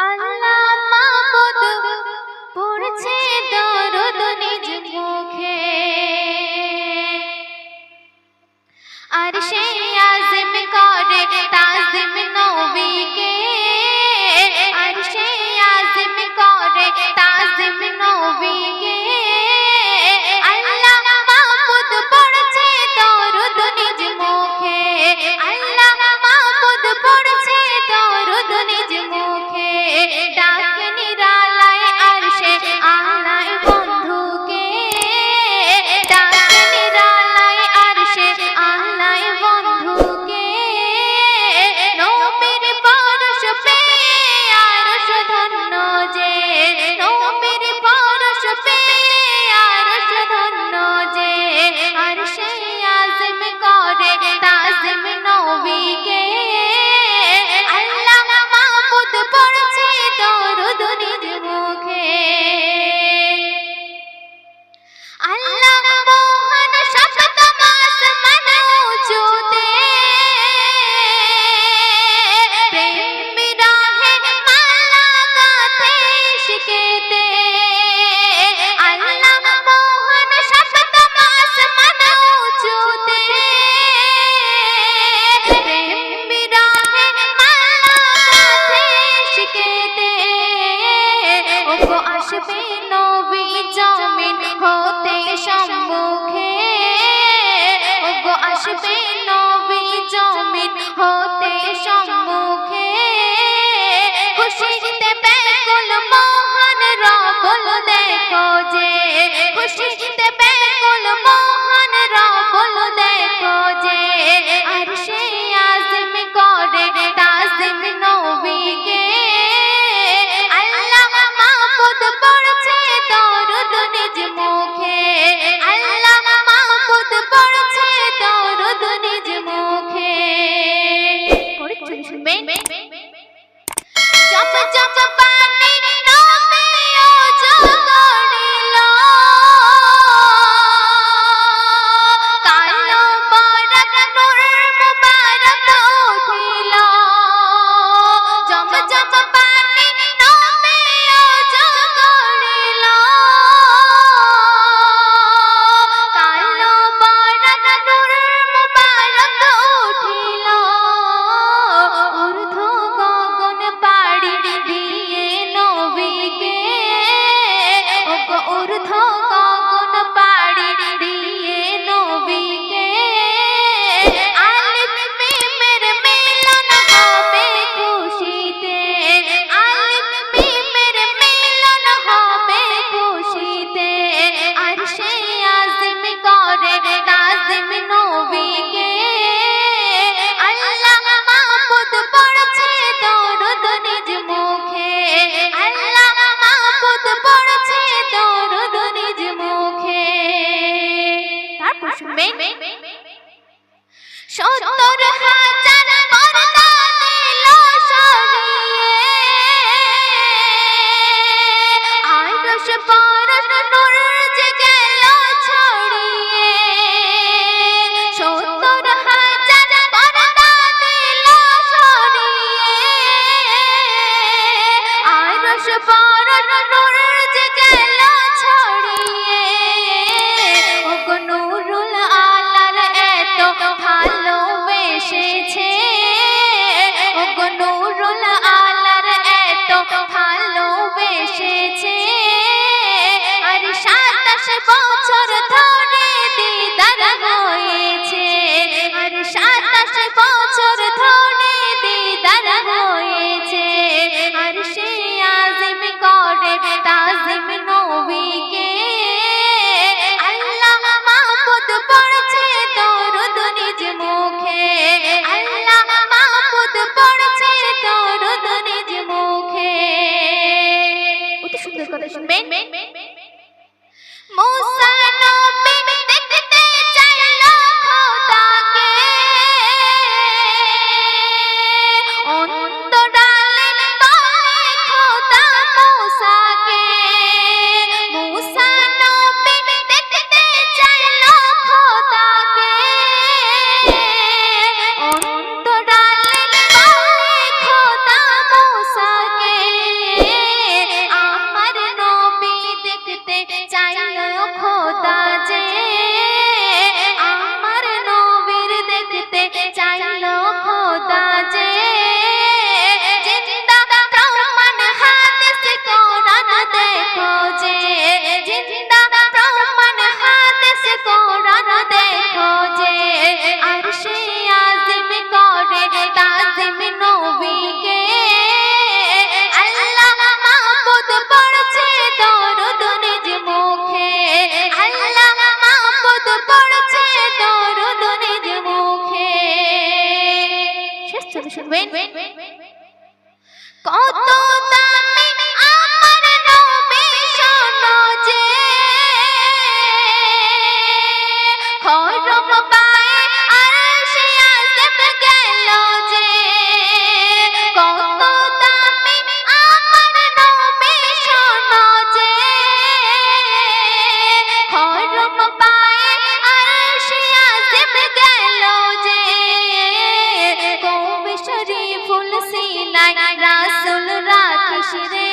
আল্লাহ মাবুদ পড়ছে দরদ নিজ মুখে। আর সে আজম করে তাজিম নবীকে। আর সে আজম করে তাজিম নবীকে। আল্লাহ মাবুদ পড়ছে দরদ নিজ মুখে। আল্লাহ মাবুদ মুখে যাবে নবী জামিন হতে সম্মুখে। গো আসবে নবী জামিন হতে সম্মুখে। খুশিতে ব্যাকুল মহান রবল দেখো যে খুশি হবে? সত্তর হাজার বছর ধরে দিদার হয়েছে। আর সাতাশ বছর ধরে দিদার হয়েছে। আর সে আজিম করে তাজিম নবীকে। আল্লাহ মাহমুদ পড়ছে দরুদ নিজ মুখে। আল্লাহ মাহমুদ পড়ছে দরুদ নিজ মুখে। অতি সুন্দর কথা শুনবেন। মুসা 对